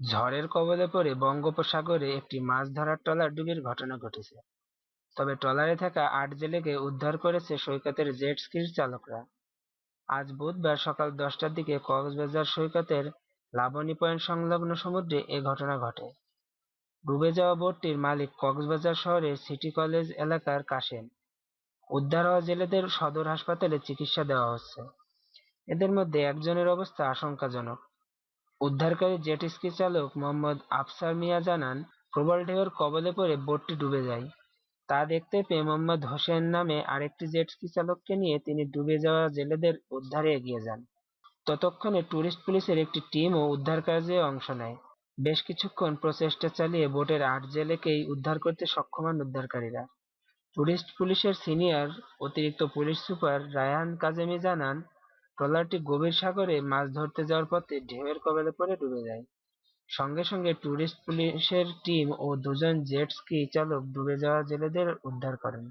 ঝড়ের কবলে পড়ে বঙ্গোপসাগরে একটি মাছ ধরার ট্রলার ডুবির ঘটনা ঘটেছে। তবে ট্রলারে থাকা আট জেলেকে উদ্ধার করেছে সৈকতের জেট স্কির চালকরা। আজ বুধবার সকাল দশটার দিকে কক্সবাজার সৈকতের লাবণী পয়েন্ট সংলগ্ন সমুদ্রে এ ঘটনা ঘটে। ডুবে যাওয়া বোটটির মালিক কক্সবাজার শহরের সিটি কলেজ এলাকার কাশেম। উদ্ধার হওয়া জেলেদের সদর হাসপাতালে চিকিৎসা দেওয়া হচ্ছে। এদের মধ্যে একজনের অবস্থা আশঙ্কাজনক। উদ্ধারকারী জেট স্কি চালক মোহাম্মদ আফসার মিয়া জানান, প্রবল ঢেউয়ের কবলে পড়ে বোটটি ডুবে যায়। তা দেখতে পেয়ে মোহাম্মদ হোসেন নামে আরেকটি জেট স্কি চালককে নিয়ে তিনি ডুবে যাওয়া জেলেদের উদ্ধারে এগিয়ে যান। ততক্ষণে ট্যুরিস্ট পুলিশের একটি টিমও উদ্ধার কাজে অংশ নেয়। বেশ কিছুক্ষণ প্রচেষ্টা চালিয়ে বোটের আট জেলেকেই উদ্ধার করতে সক্ষম হন উদ্ধারকারীরা। ট্যুরিস্ট পুলিশের সিনিয়র অতিরিক্ত পুলিশ সুপার রায়হান কাজেমি জানান ট্রলারটি গভীর সাগরে মাছ ধরতে যাওয়ার পথে ঢেউয়ের কবলে পড়ে ডুবে যায়। সঙ্গে সঙ্গে ট্যুরিস্ট পুলিশের টিম ও দুজন জেট স্কি চালক ডুবে যাওয়া জেলেদের উদ্ধার করেন।